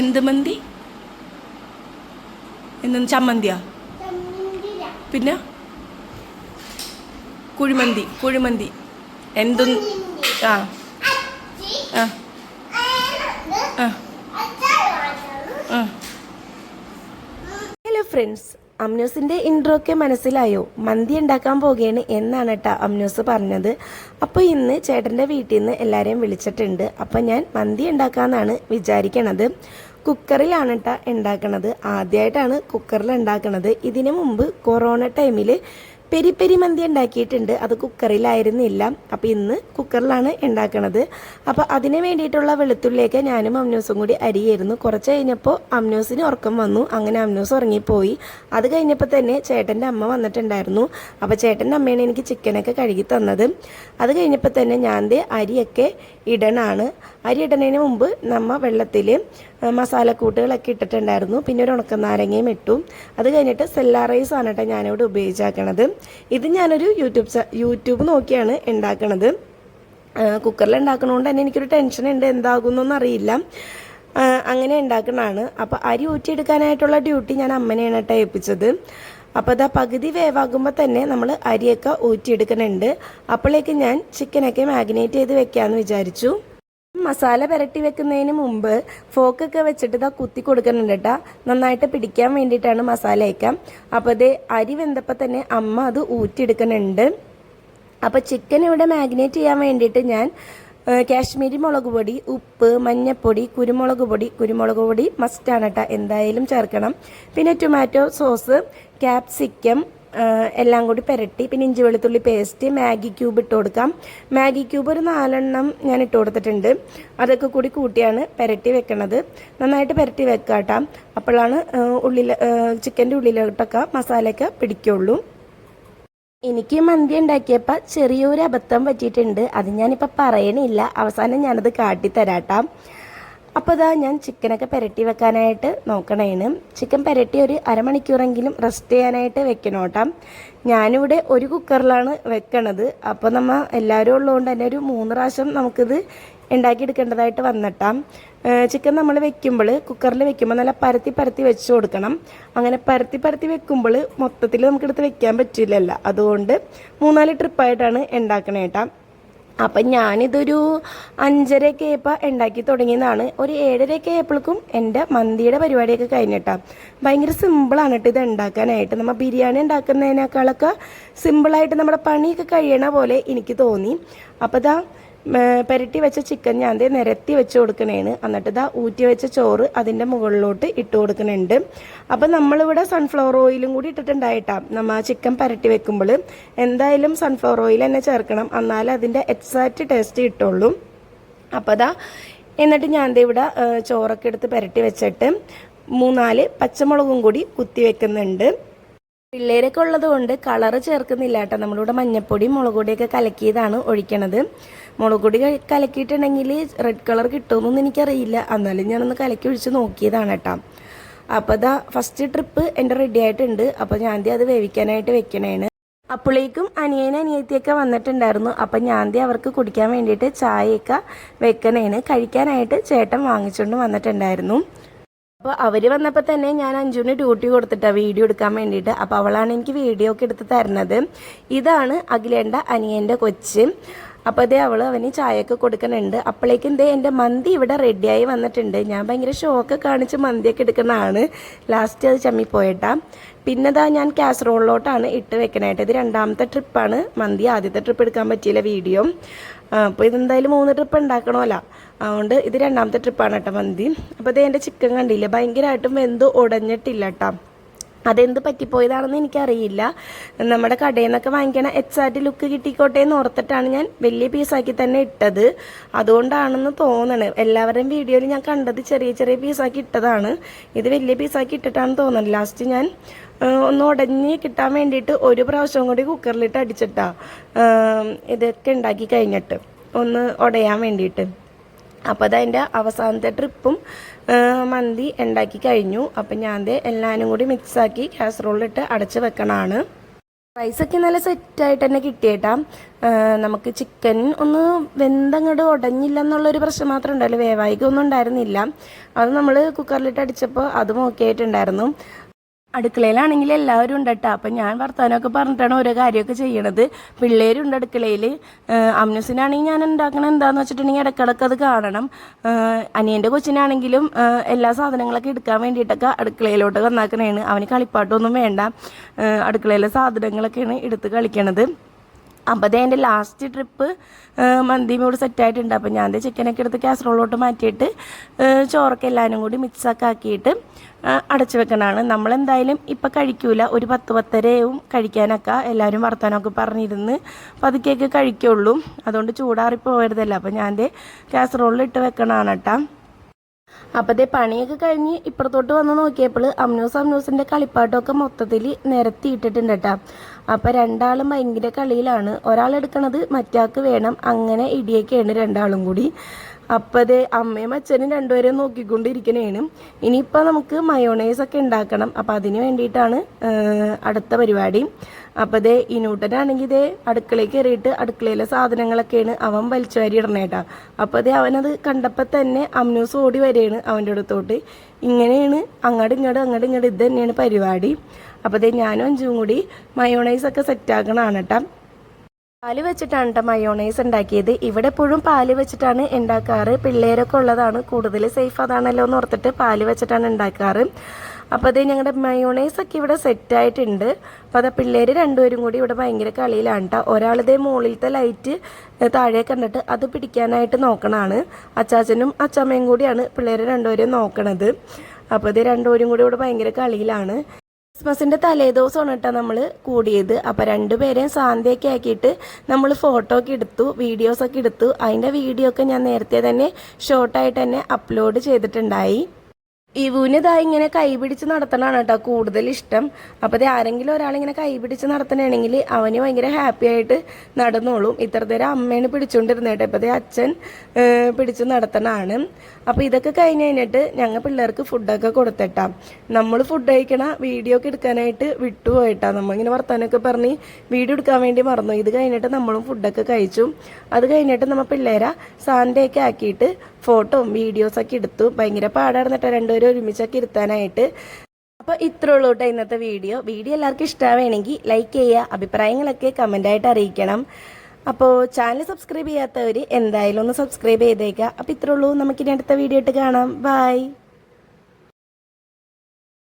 എന്ത് മന്തി? എന്തെന്ന് ചമ്മന്തിയാ? പിന്നെ? കുഴിമന്തി കുഴിമന്തി. എന്തും ആ. ആ. ആ. ആ. ഹലോ ഫ്രണ്ട്സ് അമ്നൂസിന്റെ ഇൻട്രോ ഒക്കെ മനസ്സിലായോ? മന്തി ഉണ്ടാക്കാൻ പോകുകയാണ് എന്നാണ് കേട്ടോ അമ്നൂസ് പറഞ്ഞത്. അപ്പോൾ ഇന്ന് ചേട്ടന്റെ വീട്ടിൽ നിന്ന് എല്ലാവരെയും വിളിച്ചിട്ടുണ്ട്. അപ്പോൾ ഞാൻ മന്തി ഉണ്ടാക്കാമെന്നാണ് വിചാരിക്കണത്. കുക്കറിലാണ് കേട്ടോ ഉണ്ടാക്കണത് ആദ്യമായിട്ടാണ് കുക്കറിൽ ഉണ്ടാക്കണത് ഇതിനു മുമ്പ് കൊറോണ ടൈമിൽ പെരി പെരി മന്തി ഉണ്ടാക്കിയിട്ടുണ്ട് അത് കുക്കറിലായിരുന്നില്ല. അപ്പോൾ ഇന്ന് കുക്കറിലാണ് ഉണ്ടാക്കണത് അപ്പോൾ അതിന് വേണ്ടിയിട്ടുള്ള വെളുത്തുള്ളിയൊക്കെ ഞാനും അമ്നോസും കൂടി അരിയായിരുന്നു. കുറച്ച് കഴിഞ്ഞപ്പോൾ അമ്നൂസിന് ഉറക്കം വന്നു. അങ്ങനെ അമ്നോസ് ഉറങ്ങിപ്പോയി. അത് കഴിഞ്ഞപ്പോൾ തന്നെ ചേട്ടന്റെ അമ്മ വന്നിട്ടുണ്ടായിരുന്നു. അപ്പോൾ ചേട്ടന്റെ അമ്മയാണ് എനിക്ക് ചിക്കനൊക്കെ കഴുകി തന്നത്. അത് കഴിഞ്ഞപ്പോൾ തന്നെ ഞാൻ അരിയൊക്കെ ഇടണാണ്. അരി ഇടുന്നതിന് മുമ്പ് നമ്മ വെള്ളത്തിൽ മസാലക്കൂട്ടുകളൊക്കെ ഇട്ടിട്ടുണ്ടായിരുന്നു. പിന്നെ ഒരു ഉണക്കനാരങ്ങയും ഇട്ടു. അത് കഴിഞ്ഞിട്ട് സെല്ലാ റൈസ് ആണ് കേട്ടോ ഞാനിവിടെ ഉപയോഗിച്ചാക്കണത്. ഇത് ഞാനൊരു യൂട്യൂബ് യൂട്യൂബ് നോക്കിയാണ് ഉണ്ടാക്കണത് കുക്കറിൽ ഉണ്ടാക്കണതുകൊണ്ട് തന്നെ എനിക്കൊരു ടെൻഷൻ ഉണ്ട്. എന്താകുന്നൊന്നും അറിയില്ല. അങ്ങനെ ഉണ്ടാക്കണതാണ് അപ്പോൾ അരി ഊറ്റിയെടുക്കാനായിട്ടുള്ള ഡ്യൂട്ടി ഞാൻ അമ്മനെയാണ് കേട്ടോ ഏൽപ്പിച്ചത്. അപ്പോൾ അതാ പകുതി വേവാകുമ്പോൾ തന്നെ നമ്മൾ അരിയൊക്കെ ഊറ്റിയെടുക്കുന്നുണ്ട്. അപ്പോഴേക്ക് ഞാൻ ചിക്കനൊക്കെ മാഗ്നേറ്റ് ചെയ്ത് വെക്കാമെന്ന് വിചാരിച്ചു. മസാല പുരട്ടി വെക്കുന്നതിന് മുമ്പ് ഫോക്കൊക്കെ വെച്ചിട്ട് ഇതാ കുത്തി കൊടുക്കുന്നുണ്ട് കേട്ടോ. നന്നായിട്ട് പിടിക്കാൻ വേണ്ടിയിട്ടാണ് മസാല അയക്കാം. അപ്പോൾ ഇത് അരി വെന്തപ്പോൾ തന്നെ അമ്മ അത് ഊറ്റിയെടുക്കുന്നുണ്ട്. അപ്പോൾ ചിക്കൻ ഇവിടെ മാഗ്നേറ്റ് ചെയ്യാൻ വേണ്ടിയിട്ട് ഞാൻ കാശ്മീരി മുളക് പൊടി ഉപ്പ് മഞ്ഞപ്പൊടി കുരുമുളക് പൊടി കുരുമുളക് പൊടി മസ്റ്റാണ് കേട്ടോ. എന്തായാലും ചേർക്കണം. പിന്നെ ടൊമാറ്റോ സോസ് ക്യാപ്സിക്കം എല്ലാം കൂടി പുരട്ടി. പിന്നെ ഇഞ്ചി വെളുത്തുള്ളി പേസ്റ്റ് മാഗി ക്യൂബ് ഇട്ട് കൊടുക്കാം. മാഗി ക്യൂബ് ഒരു നാലെണ്ണം ഞാൻ ഇട്ട് കൊടുത്തിട്ടുണ്ട്. അതൊക്കെ കൂടി കൂട്ടിയാണ് പുരട്ടി വെക്കണത്. നന്നായിട്ട് പുരട്ടി വെക്കുക അപ്പോഴാണ് ഉള്ളിൽ ചിക്കന്റെ ഉള്ളിലോട്ടൊക്കെ മസാലയൊക്കെ പിടിക്കുള്ളൂ. എനിക്ക് മന്തി ഉണ്ടാക്കിയപ്പോൾ ചെറിയൊരു അബദ്ധം പറ്റിയിട്ടുണ്ട്. അത് ഞാനിപ്പോൾ പറയണില്ല. അവസാനം ഞാനത് കാട്ടിത്തരാട്ടാം. അപ്പോൾ ഇതാ ഞാൻ ചിക്കനൊക്കെ പുരട്ടി വെക്കാനായിട്ട് നോക്കണേന് ചിക്കൻ പുരട്ടി ഒരു അരമണിക്കൂറെങ്കിലും റെസ്റ്റ് ചെയ്യാനായിട്ട് വെക്കണം കേട്ടോ ഞാനിവിടെ ഒരു കുക്കറിലാണ് വെക്കണത്. അപ്പോൾ നമ്മൾ എല്ലാവരും ഉള്ളതുകൊണ്ട് തന്നെ ഒരു മൂന്ന് പ്രാവശ്യം നമുക്കിത് ഉണ്ടാക്കിയെടുക്കേണ്ടതായിട്ട് വന്നിട്ടാം. ചിക്കൻ നമ്മൾ വെക്കുമ്പോൾ കുക്കറിൽ വെക്കുമ്പോൾ നല്ല പരത്തി പരത്തി വെച്ച് കൊടുക്കണം. അങ്ങനെ പരത്തി പരത്തി വെക്കുമ്പോൾ മൊത്തത്തിൽ നമുക്കെടുത്ത് വെക്കാൻ പറ്റില്ലല്ലോ. അതുകൊണ്ട് മൂന്നാൽ ട്രിപ്പായിട്ടാണ് ഉണ്ടാക്കണേ കേട്ടോ അപ്പം ഞാനിതൊരു അഞ്ചരയൊക്കെ ആയപ്പോൾ ഉണ്ടാക്കി തുടങ്ങിയതാണ്. ഒരു ഏഴരയൊക്കെ ആയപ്പോഴേക്കും എന്റെ മന്തിയുടെ പരിപാടിയൊക്കെ കഴിഞ്ഞിട്ടാണ് ഭയങ്കര സിമ്പിളാണ് കേട്ടോ ഇത് ഉണ്ടാക്കാനായിട്ട്. നമ്മൾ ബിരിയാണി ഉണ്ടാക്കുന്നതിനേക്കാളൊക്കെ സിമ്പിളായിട്ട് നമ്മുടെ പണിയൊക്കെ കഴിയണ പോലെ എനിക്ക് തോന്നി. അപ്പോൾ ഇതാ പുരട്ടി വെച്ച ചിക്കൻ ഞാൻ ദേ നിരത്തി വെച്ച് കൊടുക്കണേണ്. എന്നിട്ട് ഇതാ ഊറ്റി വെച്ച ചോറ് അതിന്റെ മുകളിലോട്ട് ഇട്ട് കൊടുക്കുന്നുണ്ട് അപ്പം നമ്മളിവിടെ സൺഫ്ലവർ ഓയിലും കൂടി ഇട്ടിട്ടുണ്ടായിട്ടാ. നമ്മ ചിക്കൻ പരട്ടി വെക്കുമ്പോൾ എന്തായാലും സൺഫ്ലവർ ഓയിൽ തന്നെ ചേർക്കണം. എന്നാലേ അതിന്റെ എക്സാക്റ്റ് ടേസ്റ്റ് കിട്ടുള്ളൂ. അപ്പോൾ അതാ എന്നിട്ട് ഞാൻ ദേ ഇവിടെ ചോറൊക്കെ എടുത്ത് പുരട്ടി വെച്ചിട്ട് മൂന്നാൽ പച്ചമുളകും കൂടി കുത്തി വെക്കുന്നുണ്ട്. പിള്ളേരൊക്കെ ഉള്ളത് കൊണ്ട് കളറ് ചേർക്കുന്നില്ല കേട്ടോ നമ്മളിവിടെ മഞ്ഞപ്പൊടി മുളക് പൊടിയൊക്കെ കലക്കിയതാണ് ഒഴിക്കണത്. മുളക് പൊടി കലക്കിയിട്ടുണ്ടെങ്കിൽ റെഡ് കളർ കിട്ടുമെന്നൊന്നും എനിക്കറിയില്ല. എന്നാലും ഞാനൊന്ന് കലക്കി ഒഴിച്ച് നോക്കിയതാണ് കേട്ടോ. അപ്പോൾ ഇതാ ഫസ്റ്റ് ട്രിപ്പ് എന്റെ റെഡി ആയിട്ടുണ്ട്. അപ്പോൾ ഞാൻ അത് വേവിക്കാനായിട്ട് വെക്കണേണ്. അപ്പോഴേക്കും അനിയനും അനിയത്തിയൊക്കെ വന്നിട്ടുണ്ടായിരുന്നു. അപ്പം ഞാൻ അവർക്ക് കുടിക്കാൻ വേണ്ടിയിട്ട് ചായയൊക്കെ വെക്കണേന് കഴിക്കാനായിട്ട് ചേട്ടൻ വാങ്ങിച്ചുകൊണ്ട് വന്നിട്ടുണ്ടായിരുന്നു. അപ്പോൾ അവർ വന്നപ്പോൾ തന്നെ ഞാൻ അഞ്ജുവിന് ഡ്യൂട്ടി കൊടുത്തിട്ടാണ് വീഡിയോ എടുക്കാൻ വേണ്ടിയിട്ട്. അപ്പോൾ അവളാണ് എനിക്ക് വീഡിയോ ഒക്കെ എടുത്ത് തരുന്നത്. ഇതാണ് അഖിലേണ്ട അനിയന്റെ കൊച്ച്. അപ്പോൾ അതേ അവൾ അവന് ചായയൊക്കെ കൊടുക്കുന്നുണ്ട്. അപ്പോഴേക്കും ദേ എന്റെ മന്തി ഇവിടെ റെഡിയായി വന്നിട്ടുണ്ട്. ഞാൻ ഭയങ്കര ഷോക്ക് കാണിച്ച് മന്തിയൊക്കെ എടുക്കുന്നതാണ്. ലാസ്റ്റ് അത് ചമ്മിപ്പോയിട്ടാ പിന്നെ ദാ ഞാൻ കാസറോളിലോട്ടാണ് ഇട്ട് വെക്കണായിട്ട് ഇത് രണ്ടാമത്തെ ട്രിപ്പാണ് മന്തി ആദ്യത്തെ ട്രിപ്പ് എടുക്കാൻ പറ്റിയില്ല വീഡിയോ. അപ്പോൾ ഇതെന്തായാലും മൂന്ന് ട്രിപ്പ് ഉണ്ടാക്കണമല്ല അതുകൊണ്ട് ഇത് രണ്ടാമത്തെ ട്രിപ്പാണ് കേട്ടോ മന്തി. അപ്പോൾ ഇത് എന്റെ ചിക്കൻ കണ്ടില്ല? ഭയങ്കരമായിട്ടും വെന്ത് ഉടഞ്ഞിട്ടില്ല കേട്ടോ അതെന്ത് പറ്റിപ്പോയതാണെന്ന് എനിക്കറിയില്ല. നമ്മുടെ കടയിൽ നിന്നൊക്കെ വാങ്ങിക്കണ എക്സാക്റ്റ് ലുക്ക് കിട്ടിക്കോട്ടെ എന്ന് ഓർത്തിട്ടാണ് ഞാൻ വലിയ പീസാക്കി തന്നെ ഇട്ടത്. അതുകൊണ്ടാണെന്ന് തോന്നണ്. എല്ലാവരുടെയും വീഡിയോയിൽ ഞാൻ കണ്ടത് ചെറിയ ചെറിയ പീസാക്കി ഇട്ടതാണ്. ഇത് വലിയ പീസാക്കി ഇട്ടിട്ടാണ് തോന്നുന്നത് ലാസ്റ്റ് ഞാൻ ഒന്ന് ഉടഞ്ഞ് കിട്ടാൻ വേണ്ടിയിട്ട് ഒരു പ്രാവശ്യം കൂടി കുക്കറിലിട്ട് അടിച്ചിട്ടാ ഇതൊക്കെ ഉണ്ടാക്കി കഴിഞ്ഞിട്ട് ഒന്ന് ഉടയാൻ വേണ്ടിയിട്ട്. അപ്പോൾ അതതിന്റെ അവസാനത്തെ ട്രിപ്പും മന്തി ഉണ്ടാക്കി കഴിഞ്ഞു. അപ്പം ഞാൻ എല്ലാവരും കൂടി മിക്സാക്കി കാസറോളിലിട്ട് അടച്ച് വെക്കണമാണ് റൈസൊക്കെ നല്ല സെറ്റായിട്ട് തന്നെ കിട്ടിയേട്ടാ. നമുക്ക് ചിക്കൻ ഒന്ന് വെന്തങ്ങട് ഉടഞ്ഞില്ല എന്നുള്ളൊരു പ്രശ്നം മാത്രമേ ഉണ്ടായുള്ളൂ വേവായിക്കൊന്നും ഉണ്ടായിരുന്നില്ല. അത് നമ്മൾ കുക്കറിലിട്ട് അടിച്ചപ്പോൾ അതും ഓക്കെ ആയിട്ടുണ്ടായിരുന്നു. അടുക്കളയിലാണെങ്കിൽ എല്ലാവരും ഉണ്ട് കേട്ടോ അപ്പം ഞാൻ വർത്തമാനമൊക്കെ പറഞ്ഞിട്ടാണ് ഓരോ കാര്യമൊക്കെ ചെയ്യണത്. പിള്ളേരുണ്ട് അടുക്കളയിൽ അമ്നസിനാണെങ്കിൽ ഞാൻ ഉണ്ടാക്കണ എന്താണെന്ന് വെച്ചിട്ടുണ്ടെങ്കിൽ ഇടയ്ക്കിടയ്ക്ക് അത് കാണണം. അനിയന്റെ കൊച്ചിനാണെങ്കിലും എല്ലാ സാധനങ്ങളൊക്കെ എടുക്കാൻ വേണ്ടിയിട്ടൊക്കെ അടുക്കളയിലോട്ട് വന്നാക്കണേണ്. അവന് കളിപ്പാട്ടൊന്നും വേണ്ട. അടുക്കളയിലെ സാധനങ്ങളൊക്കെയാണ് എടുത്ത് കളിക്കണത്. അപ്പോൾ അതേ എന്റെ ലാസ്റ്റ് ട്രിപ്പ് മന്തിയും കൂടി സെറ്റായിട്ടുണ്ട് അപ്പോൾ ഞാൻ ചിക്കനൊക്കെ എടുത്ത് കാസറോളോട്ട് മാറ്റിയിട്ട് ചോറൊക്കെ എല്ലാവരും കൂടി മിക്സൊക്കെ ആക്കിയിട്ട് അടച്ചു വെക്കണതാണ്. നമ്മളെന്തായാലും ഇപ്പം കഴിക്കൂല. ഒരു പത്ത് പത്തരയും കഴിക്കാനൊക്കെ. എല്ലാവരും വർത്താനമൊക്കെ പറഞ്ഞിരുന്ന് പതുക്കെയൊക്കെ കഴിക്കുള്ളൂ. അതുകൊണ്ട് ചൂടാറി പോകരുതല്ലോ അപ്പോൾ ഞാൻ കാസറോളിൽ ഇട്ട് വെക്കണതാണ് കേട്ടോ അപ്പോൾ ദേ പണിയൊക്കെ കഴിഞ്ഞ് ഇപ്പുറത്തോട്ട് വന്ന് നോക്കിയപ്പോൾ അമ്നൂസ് അമ്നൂസിന്റെ കളിപ്പാട്ടമൊക്കെ മൊത്തത്തിൽ നിരത്തിയിട്ടിട്ടുണ്ട് കേട്ടോ അപ്പോൾ രണ്ടാളും ഭയങ്കര കളിയിലാണ്. ഒരാൾ എടുക്കണത് മറ്റാൾക്ക് വേണം. അങ്ങനെ ഇടിയൊക്കെയാണ് രണ്ടാളും കൂടി. അപ്പോൾ ദേ അമ്മയും അച്ഛനും രണ്ടുപേരെയും നോക്കിക്കൊണ്ടിരിക്കണേനും. ഇനിയിപ്പോൾ നമുക്ക് മയോണൈസ് ഒക്കെ ഉണ്ടാക്കണം. അപ്പോൾ അതിന് വേണ്ടിയിട്ടാണ് അടുത്ത പരിപാടി. അപ്പോൾ ദേ ഇനൂട്ടനാണെങ്കിൽ ഇതേ അടുക്കളയിൽ കയറിയിട്ട് അടുക്കളയിലെ സാധനങ്ങളൊക്കെയാണ് അവൻ വലിച്ചു വാരി ഇടണേട്ടാ അപ്പോൾ ദേ അവനത് കണ്ടപ്പോൾ തന്നെ അമ്നൂസ് ഓടി വരികയാണ് അവന്റെ അടുത്തോട്ട്. ഇങ്ങനെയാണ് അങ്ങോട്ട് ഇങ്ങോട്ട് അങ്ങോട്ട് ഇങ്ങോട്ട് ഇത് തന്നെയാണ് പരിപാടി. അപ്പോൾ ഞാനും അഞ്ചും കൂടി മയോണൈസ് ഒക്കെ സെറ്റാക്കണതാണ് കേട്ടോ പാൽ വെച്ചിട്ടാണ് കേട്ടോ മയോണൈസ് ഉണ്ടാക്കിയത്. ഇവിടെ എപ്പോഴും പാൽ വെച്ചിട്ടാണ് ഉണ്ടാക്കാറ്. പിള്ളേരൊക്കെ ഉള്ളതാണ്. കൂടുതൽ സേഫ് അതാണല്ലോ എന്ന് ഓർത്തിട്ട് പാൽ വെച്ചിട്ടാണ് ഉണ്ടാക്കാറ്. അപ്പോൾ അത് ഞങ്ങളുടെ മയോണൈസ് ഒക്കെ ഇവിടെ സെറ്റായിട്ടുണ്ട് അപ്പോൾ അത് പിള്ളേർ രണ്ടുപേരും കൂടി ഇവിടെ ഭയങ്കര കളിയിലാണ് കേട്ടോ ഒരാളിതേ മുകളിലത്തെ ലൈറ്റ് താഴെ കണ്ടിട്ട് അത് പിടിക്കാനായിട്ട് നോക്കണതാണ് അച്ചാച്ചനും അച്ചമ്മയും കൂടിയാണ് പിള്ളേർ രണ്ടുപേരെയും നോക്കണത്. അപ്പോൾ ഇത് രണ്ടുപേരും കൂടി ഇവിടെ ഭയങ്കര കളിയിലാണ്. ക്രിസ്മസിന്റെ തലേദിവസമാണ് കേട്ടോ നമ്മൾ കൂടിയത്. അപ്പോൾ രണ്ടുപേരെയും സാന്ധ്യൊക്കെ ആക്കിയിട്ട് നമ്മൾ ഫോട്ടോ ഒക്കെ എടുത്തു വീഡിയോസൊക്കെ എടുത്തു. അതിന്റെ വീഡിയോ ഒക്കെ ഞാൻ നേരത്തെ തന്നെ ഷോർട്ടായിട്ട് തന്നെ അപ്ലോഡ് ചെയ്തിട്ടുണ്ടായി. ഇവുന് ഇതാ ഇങ്ങനെ കൈപിടിച്ച് നടത്തണതാണ് കേട്ടോ കൂടുതൽ ഇഷ്ടം. അപ്പോൾ ഇത് ആരെങ്കിലും ഒരാളിങ്ങനെ കൈപിടിച്ച് നടത്തണമെങ്കിൽ അവന് ഭയങ്കര ഹാപ്പി ആയിട്ട് നടന്നോളും. ഇത്ര അമ്മേനെ അമ്മയാണ് പിടിച്ചുകൊണ്ടിരുന്നത് കേട്ടോ ഇപ്പോൾ അച്ഛൻ പിടിച്ച് നടത്തണാണ്. അപ്പോൾ ഇതൊക്കെ കഴിഞ്ഞ് കഴിഞ്ഞിട്ട് ഞങ്ങൾ പിള്ളേർക്ക് ഫുഡൊക്കെ കൊടുത്തിട്ടാ. നമ്മൾ ഫുഡ് കഴിക്കണ വീഡിയോ ഒക്കെ എടുക്കാനായിട്ട് വിട്ടുപോയിട്ടാ നമ്മളിങ്ങനെ വർത്താനൊക്കെ പറഞ്ഞ് വീഡിയോ എടുക്കാൻ വേണ്ടി മറന്നു. ഇത് കഴിഞ്ഞിട്ട് നമ്മളും ഫുഡൊക്കെ കഴിച്ചു. അത് കഴിഞ്ഞിട്ട് നമ്മൾ പിള്ളേരെ സാൻഡേയൊക്കെ ആക്കിയിട്ട് ഫോട്ടോയും വീഡിയോസൊക്കെ എടുത്തു. ഭയങ്കര പാടായിരുന്നിട്ട് രണ്ടുപേരും ഒരുമിച്ചൊക്കെ ഇരുത്താനായിട്ട്. അപ്പോൾ ഇത്രേ ഉള്ളൂ കേട്ടോ ഇന്നത്തെ വീഡിയോ. വീഡിയോ എല്ലാവർക്കും ഇഷ്ടമാവുകയാണെങ്കിൽ ലൈക്ക് ചെയ്യുക അഭിപ്രായങ്ങളൊക്കെ കമന്റായിട്ട് അറിയിക്കണം. അപ്പോൾ ചാനൽ സബ്സ്ക്രൈബ് ചെയ്യാത്തവർ എന്തായാലും ഒന്ന് സബ്സ്ക്രൈബ് ചെയ്തേക്കുക അപ്പോൾ ഇത്രേ ഉള്ളൂ. നമുക്കിനി അടുത്ത വീഡിയോ ഇട്ട് കാണാം. ബൈ